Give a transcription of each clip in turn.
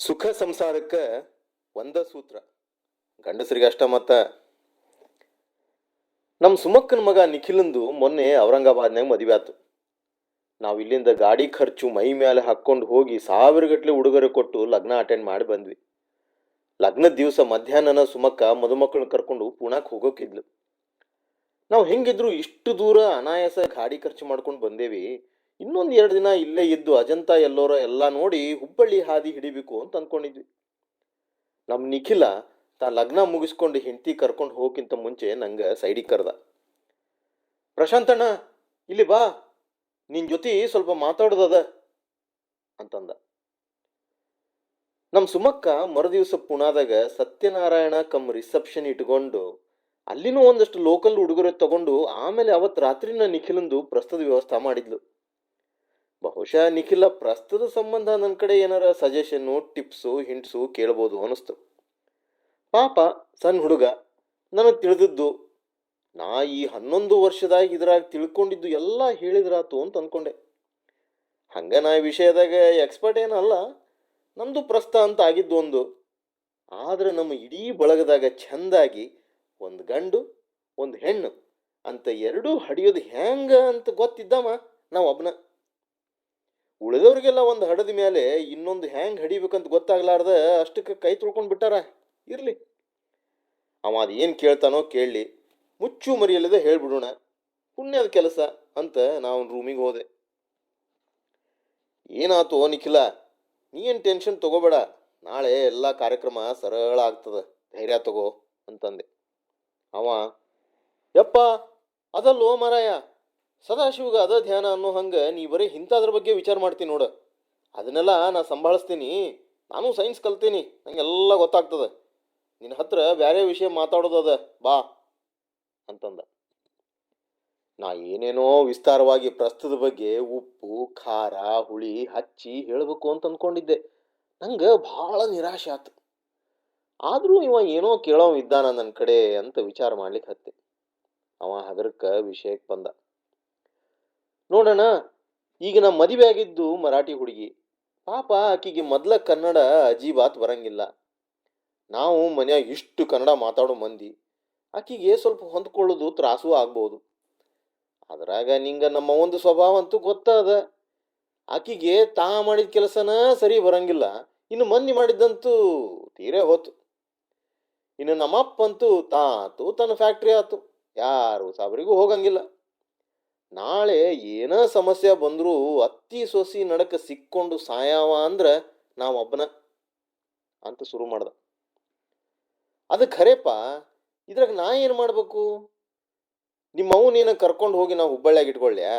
ಸುಖ ಸಂಸಾರಕ್ಕೆ ಒಂದ ಸೂತ್ರ. ಗಂಡಸರಿಗೆ ಅಷ್ಟ ಮತ್ತ. ನಮ್ಮ ಸುಮಕ್ಕನ ಮಗ ನಿಖಿಲಂದು ಮೊನ್ನೆ ಔರಂಗಾಬಾದ್ನಾಗ ಮದುವೆ ಆತು. ನಾವು ಇಲ್ಲಿಂದ ಗಾಡಿ ಖರ್ಚು ಮೈ ಮೇಲೆ ಹಾಕ್ಕೊಂಡು ಹೋಗಿ ಸಾವಿರಗಟ್ಲೆ ಉಡುಗೊರೆ ಕೊಟ್ಟು ಲಗ್ನ ಅಟೆಂಡ್ ಮಾಡಿ ಬಂದ್ವಿ. ಲಗ್ನದ ದಿವಸ ಮಧ್ಯಾಹ್ನನ ಸುಮಕ್ಕ ಮದುಮಕ್ಕಳನ್ನ ಕರ್ಕೊಂಡು ಪುಣಾಕ್ ಹೋಗೋಕಿದ್ಲು. ನಾವು ಹೆಂಗಿದ್ರು ಇಷ್ಟು ದೂರ ಅನಾಯಾಸ ಗಾಡಿ ಖರ್ಚು ಮಾಡ್ಕೊಂಡು ಬಂದೇವಿ. ಇನ್ನೊಂದು ಎರಡು ದಿನ ಇಲ್ಲೇ ಇದ್ದು ಅಜಂತ ಎಲ್ಲೋರ ಎಲ್ಲ ನೋಡಿ ಹುಬ್ಬಳ್ಳಿ ಹಾದಿ ಹಿಡಿಬೇಕು ಅಂತ ಅಂದ್ಕೊಂಡಿದ್ವಿ ನಮ್ಮ ನಿಖಿಲ ತಾ ಲಗ್ನ ಮುಗಿಸ್ಕೊಂಡು ಹೆಂಡತಿ ಕರ್ಕೊಂಡು ಹೋಗಕ್ಕಿಂತ ಮುಂಚೆ ನಂಗೆ ಸೈಡಿಗೆ ಕರೆದ. ಪ್ರಶಾಂತಣ್ಣ ಇಲ್ಲಿ ಬಾ ನಿನ್ನ ಜೊತೆ ಸ್ವಲ್ಪ ಮಾತಾಡೋದದ ಅಂತಂದ. ನಮ್ಮ ಸುಮಕ್ಕ ಮರುದಿವಸ ಪುಣಾದಾಗ ಸತ್ಯನಾರಾಯಣ ಕಮ್ ರಿಸೆಪ್ಷನ್ ಇಟ್ಕೊಂಡು ಅಲ್ಲಿನೂ ಒಂದಷ್ಟು ಲೋಕಲ್ ಉಡುಗೊರೆ ತಗೊಂಡು ಆಮೇಲೆ ಅವತ್ತು ರಾತ್ರಿನ ನಿಖಿಲಂದು ಪ್ರಸ್ತುತ ವ್ಯವಸ್ಥೆ ಮಾಡಿದ್ಲು. ಬಹುಶಃ ನಿಖಿಲ ಪ್ರಸ್ತುತ ಸಂಬಂಧ ನನ್ನ ಕಡೆ ಏನಾರ ಸಜೆಷನ್ನು ಟಿಪ್ಸು ಹಿಂಟ್ಸು ಕೇಳ್ಬೋದು ಅನಿಸ್ತು ಪಾಪ ಸಣ್ಣ ಹುಡುಗ, ನನಗೆ ತಿಳಿದಿದ್ದು, ನಾ ಈ ಹನ್ನೊಂದು ವರ್ಷದಾಗ ಇದ್ರಾಗ ತಿಳ್ಕೊಂಡಿದ್ದು ಎಲ್ಲ ಹೇಳಿದ್ರಾತು ಅಂತ ಅಂದ್ಕೊಂಡೆ ಹಂಗೆ ನಾ ಈ ವಿಷಯದಾಗ ಎಕ್ಸ್ಪರ್ಟ್ ಏನಲ್ಲ ನಮ್ಮದು ಪ್ರಸ್ತ ಅಂತ ಆಗಿದ್ದು ಒಂದು. ಆದರೆ ನಮ್ಮ ಇಡೀ ಬಳಗದಾಗ ಚೆಂದಾಗಿ ಒಂದು ಗಂಡು, ಒಂದು ಹೆಣ್ಣು, ಅಂತ ಎರಡೂ ಹಡಿಯೋದು ಹೆಂಗ ಅಂತ ಗೊತ್ತಿದ್ದಮ್ಮ ನಾವು ಒಬ್ಬನ ಉಳಿದವ್ರಿಗೆಲ್ಲ ಒಂದು ಹಡದ ಮೇಲೆ ಇನ್ನೊಂದು ಹ್ಯಾಂಗ್ ಹಡಿಬೇಕಂತ ಗೊತ್ತಾಗ್ಲಾರ್ದ ಅಷ್ಟಕ್ಕೆ ಕೈ ತೊಳ್ಕೊಂಡು ಬಿಟ್ಟಾರ. ಇರಲಿ. ಅವ ಅದು ಏನು ಕೇಳ್ತಾನೋ ಕೇಳಲಿ. ಮುಚ್ಚು ಮರಿಯಲ್ಲದೆ ಹೇಳ್ಬಿಡೋಣ. ಪುಣ್ಯದ ಕೆಲಸ ಅಂತ ನಾವು ರೂಮಿಗೆ ಹೋದೆ. ಏನಾತು ನಿಖಿಲ? ನೀ ಏನು ಟೆನ್ಷನ್ ತಗೋಬೇಡ. ನಾಳೆ ಎಲ್ಲ ಕಾರ್ಯಕ್ರಮ ಸರಳ ಆಗ್ತದ. ಧೈರ್ಯ ತಗೋ ಅಂತಂದೆ. ಅವ, ಯಪ್ಪ, ಅದಲ್ಲೋ ಮಾರಾಯ. ಸದಾಶಿವಗ ಅದ ಧ್ಯಾನ ಅನ್ನೋ ಹಂಗೆ ನೀ ಬರೀ ಇಂಥದ್ರ ಬಗ್ಗೆ ವಿಚಾರ ಮಾಡ್ತೀನಿ ನೋಡು. ಅದನ್ನೆಲ್ಲ ನಾ ಸಂಭಾಳಿಸ್ತೀನಿ. ನಾನು ಸೈನ್ಸ್ ಕಲ್ತೀನಿ. ನಂಗೆಲ್ಲ ಗೊತ್ತಾಗ್ತದೆ. ನಿನ್ನ ಹತ್ರ ಬೇರೆ ವಿಷಯ ಮಾತಾಡೋದು ಅದ, ಬಾ ಅಂತಂದ. ನಾ ಏನೇನೋ ವಿಸ್ತಾರವಾಗಿ ಪ್ರಸ್ತುತ ಬಗ್ಗೆ ಉಪ್ಪು, ಖಾರ, ಹುಳಿ ಹಚ್ಚಿ ಹೇಳಬೇಕು ಅಂತ ಅಂದ್ಕೊಂಡಿದ್ದೆ ನಂಗೆ ಭಾಳ ನಿರಾಶೆ ಆತು. ಆದರೂ ಇವ ಏನೋ ಕೇಳೋ ಇದ್ದಾನ ನನ್ನ ಕಡೆ ಅಂತ ವಿಚಾರ ಮಾಡ್ಲಿಕ್ಕೆ ಹತ್ತೆ. ಅವ ಹಗರಕ್ಕೆ ವಿಷಯಕ್ಕೆ ಬಂದ. ನೋಡೋಣ ಈಗ ನಮ್ಮ ಮದುವೆ ಆಗಿದ್ದು ಮರಾಠಿ ಹುಡುಗಿ. ಪಾಪ ಆಕಿಗೆ ಮೊದಲ ಕನ್ನಡ ಅಜೀಬಾತ್ ಬರಂಗಿಲ್ಲ. ನಾವು ಮನ್ಯಾಗ ಇಷ್ಟು ಕನ್ನಡ ಮಾತಾಡೋ ಮಂದಿ, ಆಕಿಗೆ ಸ್ವಲ್ಪ ಹೊಂದ್ಕೊಳ್ಳೋದು ತ್ರಾಸು ಆಗ್ಬೋದು. ಅದ್ರಾಗ ನಿಂಗೆ ನಮ್ಮ ಒಂದು ಸ್ವಭಾವ ಅಂತೂ ಗೊತ್ತದ. ಆಕಿಗೆ ತಾ ಮಾಡಿದ ಕೆಲಸನ ಸರಿ ಬರಂಗಿಲ್ಲ. ಇನ್ನು ಮಂದಿ ಮಾಡಿದ್ದಂತೂ ತೀರೇ ಹೋತು ಇನ್ನು ನಮ್ಮಪ್ಪಂತೂ ತಾತು ತನ್ನ ಫ್ಯಾಕ್ಟ್ರಿ ಆತು. ಯಾರು ಸಾಬ್ರಿಗೂ ಹೋಗಂಗಿಲ್ಲ. ನಾಳೆ ಏನೋ ಸಮಸ್ಯೆ ಬಂದರೂ ಅತ್ತಿ ಸೊಸಿ ನಡಕ ಸಿಕ್ಕೊಂಡು ಸಾಯವ ಅಂದ್ರೆ ನಾವೊಬ್ಬನ ಅಂತ ಶುರು ಮಾಡ್ದ. ಅದು ಖರೇಪ? ಇದ್ರಾಗ ನಾ ಏನು ಮಾಡಬೇಕು? ನಿಮ್ಮ ನೀನು ಕರ್ಕೊಂಡು ಹೋಗಿ ನಾವು ಹುಬ್ಬಳ್ಳಿಯಾಗ ಇಟ್ಕೊಳ್ಳ್ಯಾ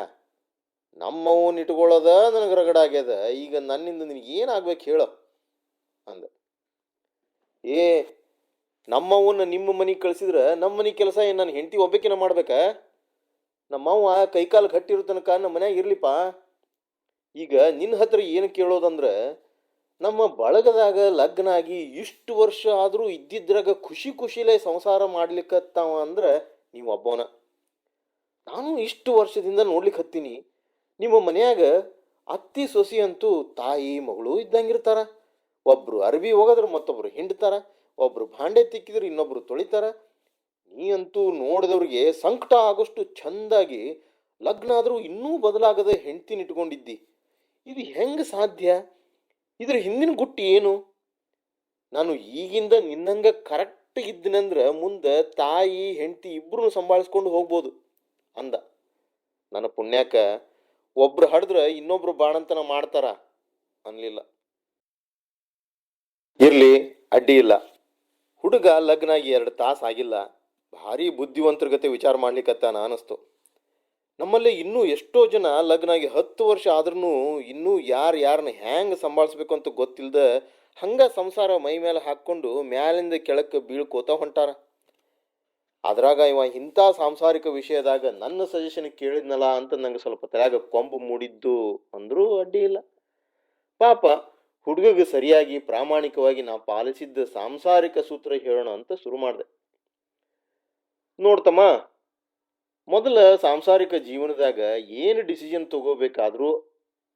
ನಮ್ಮ ಇಟ್ಕೊಳ್ಳೋದ ನನಗೆ ರಗಡ ಆಗ್ಯದ. ಈಗ ನನ್ನಿಂದ ನಿನಗೆ ಏನಾಗ್ಬೇಕು ಹೇಳೋ ಅಂದ. ಏ ನಮ್ಮವನ್ನ ನಿಮ್ಮ ಮನೆಗೆ ಕಳಿಸಿದ್ರೆ ನಮ್ಮ ಮನೆ ಕೆಲಸ ಏನು ನಾನು ಹೆಂಡತಿ ಒಬ್ಬಕಿನ ಮಾಡ್ಬೇಕಾ? ನಮ್ಮವ್ವ ಕೈಕಾಲು ಗಟ್ಟಿರೋ ತನಕ ನಮ್ಮ ಮನ್ಯಾಗ ಇರ್ಲಿಪ್ಪ. ಈಗ ನಿನ್ನ ಹತ್ರ ಏನು ಕೇಳೋದಂದ್ರೆ, ನಮ್ಮ ಬಳಗದಾಗ ಲಗ್ನ ಆಗಿ ಇಷ್ಟು ವರ್ಷ ಆದರೂ ಇದ್ದಿದ್ರಾಗ ಖುಷಿ ಖುಷಿಲೇ ಸಂಸಾರ ಮಾಡ್ಲಿಕ್ಕತ್ತಾವ ಅಂದ್ರೆ ನೀವು ಒಬ್ಬವನ. ನಾನು ಇಷ್ಟು ವರ್ಷದಿಂದ ನೋಡ್ಲಿಕ್ಕೆ ಹತ್ತೀನಿ. ನಿಮ್ಮ ಮನೆಯಾಗ ಅತ್ತಿ ಸೊಸಿ ಅಂತೂ ತಾಯಿ ಮಗಳು ಇದ್ದಂಗಿರ್ತಾರ. ಒಬ್ರು ಅರಬಿ ಹೋಗದ್ರ ಮತ್ತೊಬ್ರು ಹಿಂಡ್ತಾರ. ಒಬ್ರು ಭಾಂಡೆ ತಿಕ್ಕಿದ್ರೆ ಇನ್ನೊಬ್ರು ತೊಳಿತಾರ. ನೀ ಅಂತೂ ನೋಡಿದವ್ರಿಗೆ ಸಂಕಟ ಆಗೋಷ್ಟು ಚಂದಾಗಿ ಲಗ್ನ ಆದರೂ ಇನ್ನೂ ಬದಲಾಗದೆ ಹೆಂಡ್ತಿನ ಇಟ್ಕೊಂಡಿದ್ದಿ ಇದು ಹೆಂಗೆ ಸಾಧ್ಯ? ಇದ್ರ ಹಿಂದಿನ ಗುಟ್ಟಿ ಏನು? ನಾನು ಈಗಿಂದ ನಿನ್ನಂಗ ಕರೆಕ್ಟ್ ಇದ್ದೀನಂದ್ರೆ ಮುಂದೆ ತಾಯಿ, ಹೆಂಡತಿ ಇಬ್ಬರೂ ಸಂಭಾಳಿಸ್ಕೊಂಡು ಹೋಗ್ಬೋದು ಅಂದ. ನನ್ನ ಪುಣ್ಯಾಕ ಒಬ್ರು ಹಡಿದ್ರೆ ಇನ್ನೊಬ್ರು ಬಾಣಂತನ ಮಾಡ್ತಾರ ಅನ್ಲಿಲ್ಲ. ಇರ್ಲಿ, ಅಡ್ಡಿ ಇಲ್ಲ. ಹುಡುಗ ಲಗ್ನ ಆಗಿ ಎರಡು ತಾಸು ಆಗಿಲ್ಲ. ಭಾರಿ ಬುದ್ಧಿವಂತರ ವಿಚಾರ ಮಾಡ್ಲಿಕ್ಕತ್ತಾನ ಅನಿಸ್ತು ನಮ್ಮಲ್ಲಿ ಇನ್ನೂ ಎಷ್ಟೋ ಜನ ಲಗ್ನ ಆಗಿ ಹತ್ತು ವರ್ಷ ಆದ್ರೂ ಇನ್ನೂ ಯಾರು ಯಾರನ್ನ ಹ್ಯಾಂಗೆ ಸಂಭಾಳಿಸ್ಬೇಕು ಅಂತ ಗೊತ್ತಿಲ್ಲದ ಹಂಗ ಸಂಸಾರ ಮೈ ಮೇಲೆ ಹಾಕ್ಕೊಂಡು ಮ್ಯಾಲಿಂದ ಕೆಳಕ್ಕೆ ಬೀಳ್ಕೋತ ಹೊಂಟಾರ. ಅದ್ರಾಗ ಇವ ಇಂಥ ಸಾಂಸಾರಿಕ ವಿಷಯದಾಗ ನನ್ನ ಸಜೆಷನ್ ಕೇಳಿದ್ನಲ್ಲ ಅಂತ ನಂಗೆ ಸ್ವಲ್ಪ ತಲೆಯಾಗ ಕೊಂಬು ಮೂಡಿದ್ದು ಅಂದರೂ ಅಡ್ಡಿ ಇಲ್ಲ. ಪಾಪ ಹುಡುಗಗೆ ಸರಿಯಾಗಿ ಪ್ರಾಮಾಣಿಕವಾಗಿ ನಾವು ಪಾಲಿಸಿದ್ದ ಸಾಂಸಾರಿಕ ಸೂತ್ರ ಹೇಳೋಣ ಅಂತ ಶುರು ಮಾಡಿದೆ. ನೋಡ್ತಮ್ಮ, ಮೊದಲ ಸಾಂಸಾರಿಕ ಜೀವನದಾಗ ಏನು ಡಿಸಿಷನ್ ತಗೋಬೇಕಾದ್ರೂ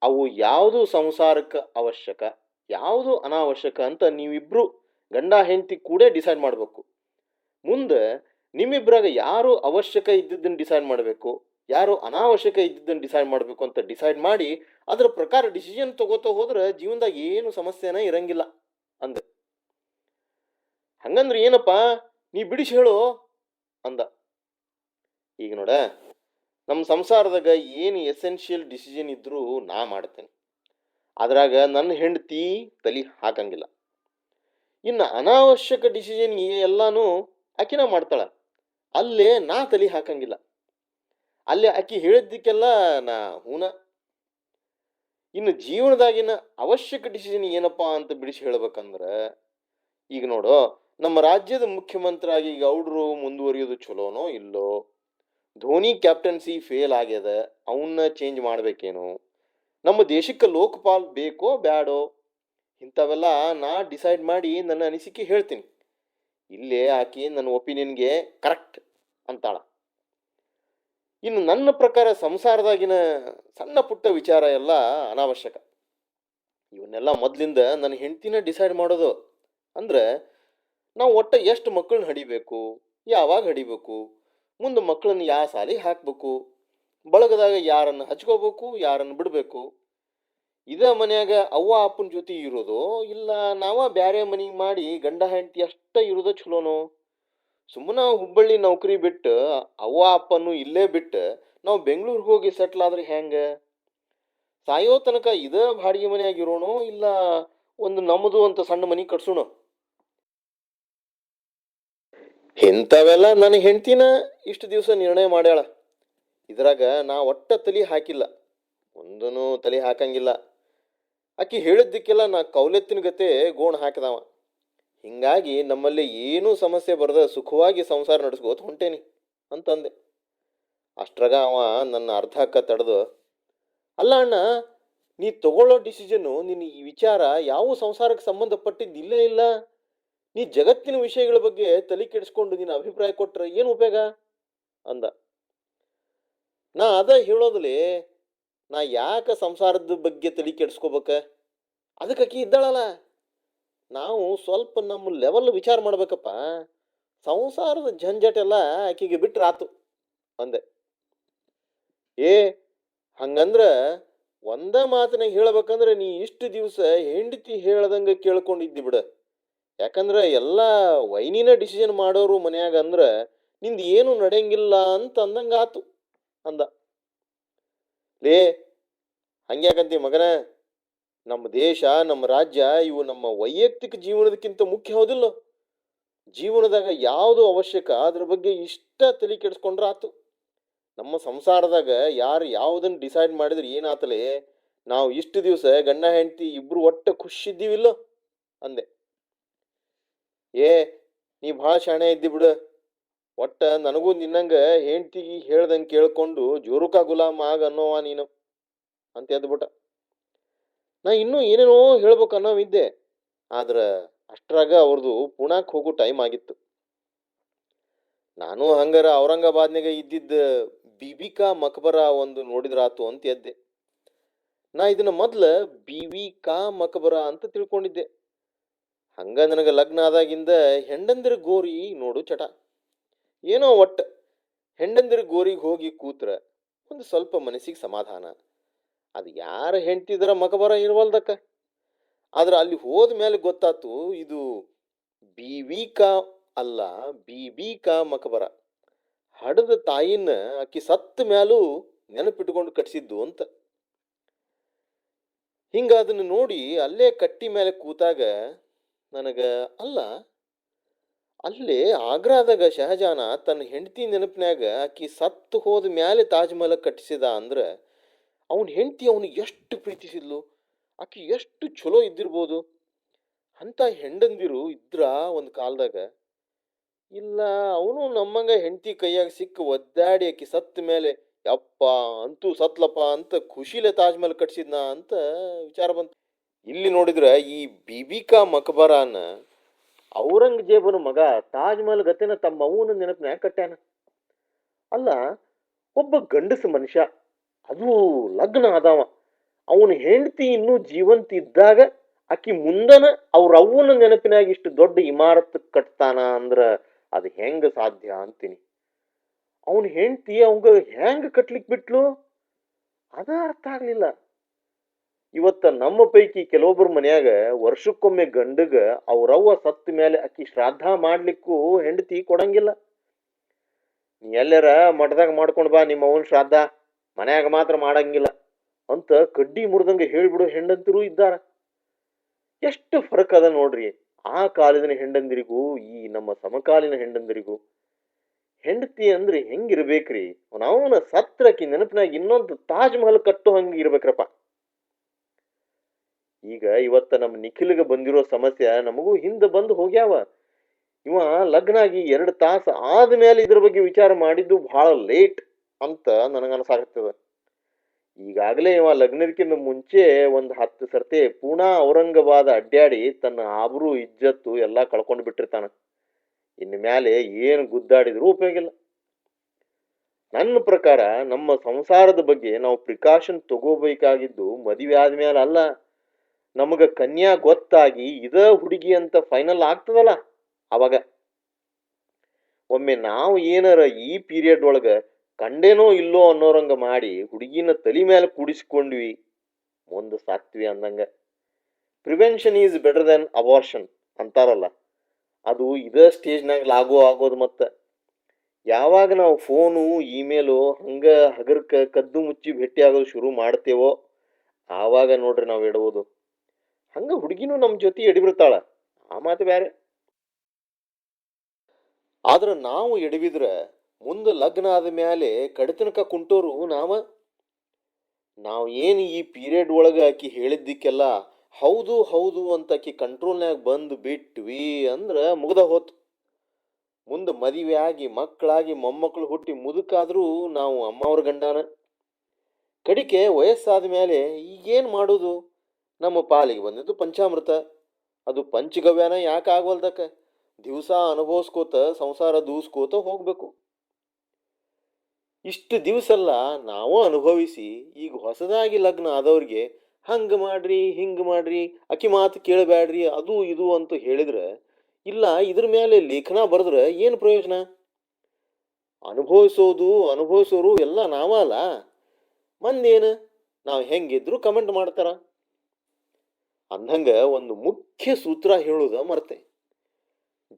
ಅವು ಯಾವುದು ಸಂಸಾರಕ್ಕೆ ಅವಶ್ಯಕ, ಯಾವುದು ಅನಾವಶ್ಯಕ ಅಂತ ನೀವಿಬ್ಬರು ಗಂಡ ಹೆಂಡತಿ ಕೂಡ ಡಿಸೈಡ್ ಮಾಡಬೇಕು. ಮುಂದೆ ನಿಮ್ಮಿಬ್ಬರಾಗ ಯಾರು ಅವಶ್ಯಕ ಇದ್ದಿದ್ದನ್ನು ಡಿಸೈಡ್ ಮಾಡಬೇಕು, ಯಾರು ಅನಾವಶ್ಯಕ ಇದ್ದಿದ್ದನ್ನು ಡಿಸೈಡ್ ಮಾಡಬೇಕು ಅಂತ ಡಿಸೈಡ್ ಮಾಡಿ ಅದರ ಪ್ರಕಾರ ಡಿಸಿಷನ್ ತಗೋತಾ ಹೋದ್ರೆ ಜೀವನದಾಗ ಏನು ಸಮಸ್ಯೆನ ಇರಂಗಿಲ್ಲ ಅಂದ. ಹಂಗಂದ್ರೆ ಏನಪ್ಪ, ನೀ ಬಿಡಿಸಿ ಹೇಳು. ಅಂದ. ಈಗ ನೋಡ, ನಮ್ಮ ಸಂಸಾರದಾಗ ಏನು ಎಸೆನ್ಷಿಯಲ್ ಡಿಸಿಷನ್ ಇದ್ರೂ ನಾ ಮಾಡ್ತೇನೆ. ಅದ್ರಾಗ ನನ್ನ ಹೆಂಡತಿ ತಲೆ ಹಾಕಂಗಿಲ್ಲ. ಇನ್ನು ಅನಾವಶ್ಯಕ ಡಿಸಿಷನ್ ಎಲ್ಲಾನು ಆಕಿನ ಮಾಡ್ತಾಳ. ಅಲ್ಲೇ ನಾ ತಲೆ ಹಾಕಂಗಿಲ್ಲ. ಅಲ್ಲೇ ಆಕಿ ಹೇಳಿದ್ದಕ್ಕೆಲ್ಲ ನಾ ಹೂನ. ಇನ್ನು ಜೀವನದಾಗಿನ ಅವಶ್ಯಕ ಡಿಸಿಷನ್ ಏನಪ್ಪಾ ಅಂತ ಬಿಡಿಸಿ ಹೇಳ್ಬೇಕಂದ್ರೆ, ಈಗ ನೋಡು ನಮ್ಮ ರಾಜ್ಯದ ಮುಖ್ಯಮಂತ್ರಿ ಆಗಿ ಈಗ ಗೌಡ್ರು ಮುಂದುವರಿಯೋದು ಚಲೋನೋ ಇಲ್ಲೋ? ಧೋನಿ ಕ್ಯಾಪ್ಟನ್ಸಿ ಫೇಲ್ ಆಗ್ಯದ ಅವನ್ನ ಚೇಂಜ್ ಮಾಡಬೇಕೇನೋ? ನಮ್ಮ ದೇಶಕ್ಕೆ ಲೋಕಪಾಲ್ ಬೇಕೋ ಬ್ಯಾಡೋ? ಇಂಥವೆಲ್ಲ ನಾ ಡಿಸೈಡ್ ಮಾಡಿ ನನ್ನ ಅನಿಸಿಕೆ ಹೇಳ್ತೀನಿ. ಇಲ್ಲೇ ಆಕಿ ನನ್ನ ಒಪಿನಿಯನ್ಗೆ ಕರೆಕ್ಟ್ ಅಂತಾಳ. ಇನ್ನು ನನ್ನ ಪ್ರಕಾರ ಸಂಸಾರದಾಗಿನ ಸಣ್ಣ ಪುಟ್ಟ ವಿಚಾರ ಎಲ್ಲ ಅನಾವಶ್ಯಕ. ಇವನ್ನೆಲ್ಲ ಮೊದಲಿಂದ ನನ್ನ ಹೆಂಡ್ತಿನ ಡಿಸೈಡ್ ಮಾಡೋದು. ಅಂದ್ರೆ ನಾವು ಒಟ್ಟು ಎಷ್ಟು ಮಕ್ಕಳನ್ನ ಹಡಿಬೇಕು? ಯಾವಾಗ ಹಡಿಬೇಕು? ಮುಂದೆ ಮಕ್ಕಳನ್ನ ಯಾವ ಸಾಲಿಗೆ ಹಾಕಬೇಕು? ಬಳಗದಾಗ ಯಾರನ್ನು ಹಚ್ಕೋಬೇಕು, ಯಾರನ್ನು ಬಿಡಬೇಕು? ಇದೇ ಮನ್ಯಾಗ ಅವ್ವ, ಅಪ್ಪನ ಜೊತೆ ಇರೋದು ಇಲ್ಲ ನಾವ ಬೇರೆ ಮನೆಗೆ ಮಾಡಿ ಗಂಡ, ಹೆಂಡತಿ ಅಷ್ಟ ಇರೋದು ಚಲೋನೋ ಸುಮ್ಮನೆ ಹುಬ್ಬಳ್ಳಿ ನೌಕರಿ ಬಿಟ್ಟು ಅವ್ವ, ಅಪ್ಪನು ಇಲ್ಲೇ ಬಿಟ್ಟು ನಾವು ಬೆಂಗಳೂರಿಗೆ ಹೋಗಿ ಸೆಟ್ಲ್ ಆದ್ರೆ ಹೆಂಗ? ಸಾಯೋ ತನಕ ಇದ ಬಾಡಿಗೆ ಮನೆಯಾಗಿರೋಣ ಇಲ್ಲ ಒಂದು ನಮ್ಮದು ಅಂತ ಸಣ್ಣ ಮನೆ ಕಟ್ಸೋಣ ಇಂಥವೆಲ್ಲ ನನ್ನ ಹೆಂಡ್ತಿನ ಇಷ್ಟು ದಿವಸ ನಿರ್ಣಯ ಮಾಡ್ಯಾಳ. ಇದ್ರಾಗ ನಾ ಒಟ್ಟ ತಲೆ ಹಾಕಿಲ್ಲ. ಒಂದೂ ತಲೆ ಹಾಕಂಗಿಲ್ಲ. ಆಕಿ ಹೇಳಿದ್ದಕ್ಕೆಲ್ಲ ನಾ ಕೌಲೆತ್ತಿನ ಗತೆ ಗೋಣ ಹಾಕಿದವ. ಹಿಂಗಾಗಿ ನಮ್ಮಲ್ಲಿ ಏನೂ ಸಮಸ್ಯೆ ಬರದ ಸುಖವಾಗಿ ಸಂಸಾರ ನಡೆಸ್ಕೋತ ಹೊಂಟೇನಿ ಅಂತಂದೆ. ಅಷ್ಟ್ರಾಗ ಅವ ನನ್ನ ಅರ್ಧ ಅಕ್ಕ ತಡೆದು, ಅಲ್ಲ ಅಣ್ಣ, ನೀ ತಗೊಳ್ಳೋ ಡಿಸಿಷನ್ನು ನಿನ್ನ ಈ ವಿಚಾರ ಯಾವ ಸಂಸಾರಕ್ಕೆ ಸಂಬಂಧಪಟ್ಟಿದ್ದಿಲ್ಲ ಇಲ್ಲ? ನೀ ಜಗತ್ತಿನ ವಿಷಯಗಳ ಬಗ್ಗೆ ತಲೆ ಕೆಡಿಸ್ಕೊಂಡು ನಿನ್ನ ಅಭಿಪ್ರಾಯ ಕೊಟ್ರೆ ಏನು ಉಪಯೋಗ? ಅಂದ. ನಾ ಅದ ಹೇಳೋದ್ಲಿ ನಾ ಯಾಕೆ ಸಂಸಾರದ ಬಗ್ಗೆ ತಲೆ ಕೆಡಿಸ್ಕೋಬೇಕ? ಅದಕ್ಕೆ ಅಕ್ಕಿ ಇದ್ದಾಳಲ್ಲ. ನಾವು ಸ್ವಲ್ಪ ನಮ್ಮ ಲೆವೆಲ್ ವಿಚಾರ ಮಾಡ್ಬೇಕಪ್ಪ. ಸಂಸಾರದ ಜಂಜಟ್ ಎಲ್ಲ ಆಕೆಗೆ ಬಿಟ್ರೆ ಆತು, ಅಂದೆ. ಏ, ಹಂಗಂದ್ರೆ ಒಂದ ಮಾತನ್ನ ಹೇಳ್ಬೇಕಂದ್ರೆ ನೀ ಇಷ್ಟು ದಿವಸ ಹೆಂಡತಿ ಹೇಳ್ದಂಗೆ ಕೇಳ್ಕೊಂಡಿದ್ದಿ ಬಿಡ. ಯಾಕಂದ್ರೆ ಎಲ್ಲ ವೈನಿನ ಡಿಸಿಷನ್ ಮಾಡೋರು ಮನ್ಯಾಗ ಅಂದ್ರೆ ನಿಂದ ಏನು ನಡೆಯಂಗಿಲ್ಲ ಅಂತ ಅಂದಂಗ ಆತು ಅಂದ. ಲೇ, ಹಂಗ್ಯಾಕಂತಿ ಮಗನ? ನಮ್ಮ ದೇಶ ನಮ್ಮ ರಾಜ್ಯ, ಇವು ನಮ್ಮ ವೈಯಕ್ತಿಕ ಜೀವನದಕ್ಕಿಂತ ಮುಖ್ಯ ಹೌದಿಲ್ಲ. ಜೀವನದಾಗ ಯಾವುದು ಅವಶ್ಯಕ ಅದ್ರ ಬಗ್ಗೆ ಇಷ್ಟ ತಲೆ ಕೆಡಿಸ್ಕೊಂಡ್ರ ಆತು ನಮ್ಮ ಸಂಸಾರದಾಗ ಯಾರು ಯಾವುದನ್ನು ಡಿಸೈಡ್ ಮಾಡಿದ್ರೆ ಏನಾತಲೇ, ನಾವು ಇಷ್ಟು ದಿವಸ ಗಂಡ, ಹೆಂಡತಿ ಇಬ್ರು ಒಟ್ಟ ಖುಷಿದ್ದೀವಿಲ್ಲ ಅಂದೆ. ಏ, ನೀ ಭಾಳ ಶಾಣೆ ಇದ್ದಿ ಬಿಡು. ಒಟ್ಟ ನನಗೂ ನಿನ್ನಂಗ ಹೆಂಡ್ತಿಗೆ ಹೇಳ್ದಂಗೆ ಕೇಳ್ಕೊಂಡು ಜೋರುಕ ಗುಲಾಮ ಆಗ ಅನ್ನೋವಾ ನೀನು? ಅಂತ ಎದ್ಬಿಟ್ಟ. ನಾ ಇನ್ನೂ ಏನೇನೋ ಹೇಳ್ಬೇಕು ಅನ್ನೋವಿದ್ದೆ ಆದ್ರೆ ಅಷ್ಟರಾಗ ಅವ್ರದ್ದು ಪುಣಾಕ್ ಹೋಗೋ ಟೈಮ್ ಆಗಿತ್ತು. ನಾನು ಹಂಗಾರ ಔರಂಗಾಬಾದ್ನಾಗ ಇದ್ದಿದ್ದ ಬಿಬಿಕಾ ಮಕ್ಬರ ಒಂದು ನೋಡಿದ್ರಾತು ಅಂತ ಎದ್ದೆ. ನಾ ಇದನ್ನ ಮೊದ್ಲ ಬಿವಿ ಕಾ ಮಕ್ಬರ ಅಂತ ತಿಳ್ಕೊಂಡಿದ್ದೆ. ಹಂಗ ನನಗೆ ಲಗ್ನ ಆದಾಗಿಂದ ಹೆಂಡಂದಿರ ಗೋರಿ ನೋಡು ಚಟ. ಏನೋ ಒಟ್ಟ ಹೆಂಡಂದಿರ ಗೋರಿಗೆ ಹೋಗಿ ಕೂತ್ರ ಒಂದು ಸ್ವಲ್ಪ ಮನಸ್ಸಿಗೆ ಸಮಾಧಾನ. ಅದು ಯಾರ ಹೆಂಡ್ತಿದ್ರ ಮಕಬರ ಇರವಲ್ದಕ್ಕ? ಆದ್ರೆ ಅಲ್ಲಿ ಹೋದ ಮೇಲೆ ಗೊತ್ತಾತು ಇದು ಬಿ ವಿ ಕಾ ಅಲ್ಲ ಬಿ ಬಿ ಕಾ ಮಕಬರ. ಹಡದ ತಾಯಿನ ಆಕಿ ಸತ್ತ ಮ್ಯಾಲೂ ನೆನಪಿಟ್ಕೊಂಡು ಕಟ್ಸಿದ್ದು ಅಂತ. ಹಿಂಗ ಅದನ್ನ ನೋಡಿ ಅಲ್ಲೇ ಕಟ್ಟಿ ಮೇಲೆ ಕೂತಾಗ ನನಗ ಅಲ್ಲ. ಅಲ್ಲಿ ಆಗ್ರಾದಾಗ ಶಹಜಾನ ತನ್ನ ಹೆಂಡತಿ ನೆನಪಿನಾಗ ಆಕಿ ಸತ್ತು ಹೋದ ಮ್ಯಾಲೆ ತಾಜ್ ಮಹಲ್ ಕಟ್ಟಿಸಿದ ಅಂದ್ರೆ ಅವನ ಹೆಂಡತಿ ಅವನಿಗೆ ಎಷ್ಟು ಪ್ರೀತಿಸಿದ್ಲು? ಆಕಿ ಎಷ್ಟು ಚಲೋ ಇದ್ದಿರ್ಬೋದು? ಅಂತ ಹೆಂಡಂದಿರು ಇದ್ರ ಒಂದು ಕಾಲದಾಗ. ಇಲ್ಲ, ಅವನು ನಮ್ಮಂಗ ಹೆಂಡತಿ ಕೈಯಾಗ ಸಿಕ್ಕ ಒದ್ದಾಡಿ ಆಕಿ ಸತ್ತ ಮೇಲೆ ಯಪ್ಪ, ಅಂತೂ ಸತ್ಲಪ್ಪ ಅಂತ ಖುಷಿಲೆ ತಾಜ್ ಮಹಲ್ ಕಟ್ಸಿದ್ನ ಅಂತ ವಿಚಾರ ಬಂತು. ಇಲ್ಲಿ ನೋಡಿದ್ರೆ ಈ ಬಿಬಿಕಾ ಮಕಬರಾನ ಔರಂಗಜೇಬನ ಮಗ ತಾಜ್ ಮಹಲ್ ಗತೆನ ತಮ್ಮ ಅವನ ನೆನಪಿನ್ಯಾಗ ಕಟ್ಟ್ಯಾನ. ಅಲ್ಲ, ಒಬ್ಬ ಗಂಡಸ ಮನುಷ್ಯ, ಅದು ಲಗ್ನ ಅದಾವ ಅವನ ಹೆಂಡತಿ ಇನ್ನೂ ಜೀವಂತ ಇದ್ದಾಗ ಆಕಿ ಮುಂದನ ಅವ್ರ ಅವನ ನೆನಪಿನಾಗ ಇಷ್ಟು ದೊಡ್ಡ ಇಮಾರತ್ ಕಟ್ತಾನ ಅಂದ್ರ ಅದು ಹೆಂಗ ಸಾಧ್ಯ ಅಂತೀನಿ. ಅವನ ಹೆಂಡತಿ ಅವಂಗ ಹೆಂಗ ಕಟ್ಲಿಕ್ ಬಿಟ್ಲು? ಅದ ಅರ್ಥ ಆಗ್ಲಿಲ್ಲ. ಇವತ್ತ ನಮ್ಮ ಪೈಕಿ ಕೆಲವೊಬ್ಬರ ಮನ್ಯಾಗ ವರ್ಷಕ್ಕೊಮ್ಮೆ ಗಂಡಗ ಅವ್ರವ್ವ ಸತ್ತ ಮೇಲೆ ಅಕ್ಕಿ ಶ್ರಾದ್ದ ಮಾಡ್ಲಿಕ್ಕೂ ಹೆಂಡತಿ ಕೊಡಂಗಿಲ್ಲ. ನೀ ಎಲ್ಲಾರ ಮಠದಾಗ ಮಾಡ್ಕೊಂಡ್ ಬಾ, ನಿಮ್ಮ ಅವನ ಶ್ರಾದ್ದ ಮನ್ಯಾಗ ಮಾತ್ರ ಮಾಡಂಗಿಲ್ಲ ಅಂತ ಕಡ್ಡಿ ಮುರಿದಂಗ ಹೇಳ್ಬಿಡು ಹೆಂಡಂತಿರು ಇದ್ದಾರ. ಎಷ್ಟು ಫರಕ್ ಅದ ನೋಡ್ರಿ. ಆ ಕಾಲದ ಹೆಂಡಂದಿರಿಗೂ, ಈ ನಮ್ಮ ಸಮಕಾಲೀನ ಹೆಂಡಂದಿರಿಗೂ ಹೆಂಡತಿ ಅಂದ್ರೆ ಹೆಂಗಿರ್ಬೇಕ್ರಿ? ಅವನ ಸತ್ರಕ್ಕೆ ನೆನಪಿನಾಗ ಇನ್ನೊಂದು ತಾಜ್ ಮಹಲ್ ಕಟ್ಟೋ ಹಂಗೆ ಇರ್ಬೇಕ್ರಪ್ಪ ಈಗ ಇವತ್ತ ನಮ್ಮ ನಿಖಿಲ್ಗೆ ಬಂದಿರೋ ಸಮಸ್ಯೆ ನಮಗೂ ಹಿಂದೆ ಬಂದು ಹೋಗ್ಯಾವ. ಇವ ಲಗ್ನ ಆಗಿ ಎರಡು ತಾಸು ಆದ್ಮೇಲೆ ಇದ್ರ ಬಗ್ಗೆ ವಿಚಾರ ಮಾಡಿದ್ದು ಬಹಳ ಲೇಟ್ ಅಂತ ನನಗನ್ಸಾಗತ್ತದ ಈಗಾಗಲೇ ಇವ ಲಗ್ನದಕ್ಕಿಂತ ಮುಂಚೆ ಒಂದು ಹತ್ತು ಸರ್ತಿ ಪೂನಾ ಔರಂಗಾಬಾದ್ ಅಡ್ಡಾಡಿ ತನ್ನ ಆಬ್ರು, ಇಜ್ಜತ್ತು ಎಲ್ಲ ಕಳ್ಕೊಂಡು ಬಿಟ್ಟಿರ್ತಾನ. ಇನ್ನು ಮೇಲೆ ಏನು ಗುದ್ದಾಡಿದ್ರೂ ಉಪಯೋಗಿಲ್ಲ ನನ್ನ ಪ್ರಕಾರ ನಮ್ಮ ಸಂಸಾರದ ಬಗ್ಗೆ ನಾವು ಪ್ರಿಕಾಷನ್ ತಗೋಬೇಕಾಗಿದ್ದು ಮದುವೆ ಆದ್ಮೇಲೆ ಅಲ್ಲ. ನಮಗ ಕನ್ಯಾ ಗೊತ್ತಾಗಿ ಇದ ಹುಡುಗಿ ಅಂತ ಫೈನಲ್ ಆಗ್ತದಲ್ಲ? ಅವಾಗ. ಒಮ್ಮೆ ನಾವು ಏನಾರ ಈ ಪೀರಿಯಡ್ ಒಳಗ ಕಂಡೇನೋ ಇಲ್ಲೋ ಅನ್ನೋರಂಗ ಮಾಡಿ ಹುಡುಗಿನ ತಲೆ ಮೇಲೆ ಕೂಡಿಸ್ಕೊಂಡ್ವಿ. ಮುಂದೆ ಸಾಕ್ತಿವಿ ಅಂದಂಗ. Prevention is better than abortion ಅಂತಾರಲ್ಲ. ಅದು ಇದೇ ಸ್ಟೇಜ್ನಾಗ ಲಾಗೋ ಆಗೋದು ಮತ್ತೆ. ಯಾವಾಗ ನಾವು ಫೋನು ಇಮೇಲು ಹಂಗ ಹಗರ್ಕ ಕದ್ದು ಮುಚ್ಚಿ ಭೇಟಿ ಆಗೋದು ಶುರು ಮಾಡ್ತೇವೋ, ಆವಾಗ ನೋಡ್ರಿ ನಾವು ಇಡಬಹುದು ಹಂಗ ಹುಡುಗಿನೂ ನಮ್ಮ ಜೊತೆ ಎಡಿಬಿಡ್ತಾಳ. ಆ ಮಾತು ಬೇರೆ ಆದ್ರ ನಾವು ಎಡವಿದ್ರ ಮುಂದೆ ಲಗ್ನ ಆದ ಮ್ಯಾಲೆ ಕಡಿತನಕ ಕುಂಟೋರು ನಾವ? ನಾವು ಏನು ಈ ಪೀರಿಯಡ್ ಒಳಗೆ ಆಕಿ ಹೇಳಿದ್ದಕ್ಕೆಲ್ಲ ಹೌದು ಹೌದು ಅಂತ ಆಕಿ ಕಂಟ್ರೋಲ್ನಾಗ ಬಂದು ಬಿಟ್ವಿ ಅಂದ್ರೆ ಮುಗ್ದ ಹೋತು. ಮುಂದೆ ಮದುವೆ ಆಗಿ ಮಕ್ಕಳಾಗಿ ಮೊಮ್ಮಕ್ಕಳು ಹುಟ್ಟಿ ಮುದುಕಾದ್ರೂ ನಾವು ಅಮ್ಮವ್ರ ಗಂಡನ. ಕಡಿಕೆ ವಯಸ್ಸಾದ ಮೇಲೆ ಈಗೇನು ಮಾಡೋದು? ನಮ್ಮ ಪಾಲಿಗೆ ಬಂದಿದ್ದು ಪಂಚಾಮೃತ. ಅದು ಪಂಚಗವ್ಯನ ಯಾಕೆ ಆಗವಲ್ದಕ್ಕ? ದಿವಸ ಅನುಭವಿಸ್ಕೋತ, ಸಂಸಾರ ದೂಸ್ಕೋತ ಹೋಗ್ಬೇಕು. ಇಷ್ಟು ದಿವಸಲ್ಲ ನಾವು ಅನುಭವಿಸಿ, ಈಗ ಹೊಸದಾಗಿ ಲಗ್ನ ಆದವ್ರಿಗೆ, ಹಂಗೆ ಮಾಡ್ರಿ, ಹಿಂಗೆ ಮಾಡ್ರಿ, ಅಕಿ ಮಾತು ಕೇಳಬೇಡ್ರಿ ಅದು ಇದು ಅಂತ ಹೇಳಿದ್ರೆ, ಇಲ್ಲ, ಇದ್ರ ಮೇಲೆ ಲೇಖನ ಬರೆದ್ರೆ ಏನು ಪ್ರಯೋಜನ? ಅನುಭವಿಸೋದು, ಅನುಭವಿಸೋರು ಎಲ್ಲ ನಾವಲ್ಲ. ಮಂದೇನು? ನಾವು ಹೆಂಗಿದ್ರು ಕಮೆಂಟ್ ಮಾಡ್ತಾರ. ಅಂದಂಗ ಒಂದು ಮುಖ್ಯ ಸೂತ್ರ ಹೇಳುದ ಮರ್ತೆ.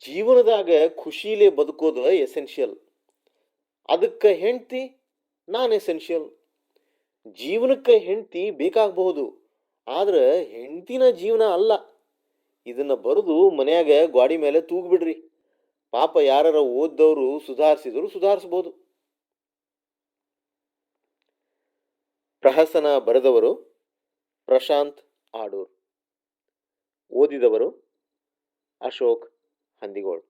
ಜೀವನದಾಗ ಖುಷಿಲೇ ಬದುಕೋದು ಎಸೆನ್ಷಿಯಲ್ ಅದಕ್ಕೆ ಹೆಂಡ್ತಿ ನಾನ್ ಎಸೆನ್ಷಿಯಲ್ ಜೀವನಕ್ಕೆ ಹೆಂಡ್ತಿ ಬೇಕಾಗಬಹುದು, ಆದ್ರೆ ಹೆಂಡ್ತಿನ ಜೀವನ ಅಲ್ಲ. ಇದನ್ನ ಬರೆದು ಮನೆಯಾಗ ಗ್ವಾಡಿ ಮೇಲೆ ತೂಗ್ಬಿಡ್ರಿ. ಪಾಪ ಯಾರ ಓದ್ದವರು ಸುಧಾರಿಸಿದ್ರು ಸುಧಾರಿಸ್ಬೋದು. ಪ್ರಹಸನ ಬರೆದವರು ಪ್ರಶಾಂತ್ ಆಡೂರ್. ಓದಿದವರು ಅಶೋಕ್ ಹಂದಿಗೋಳ್.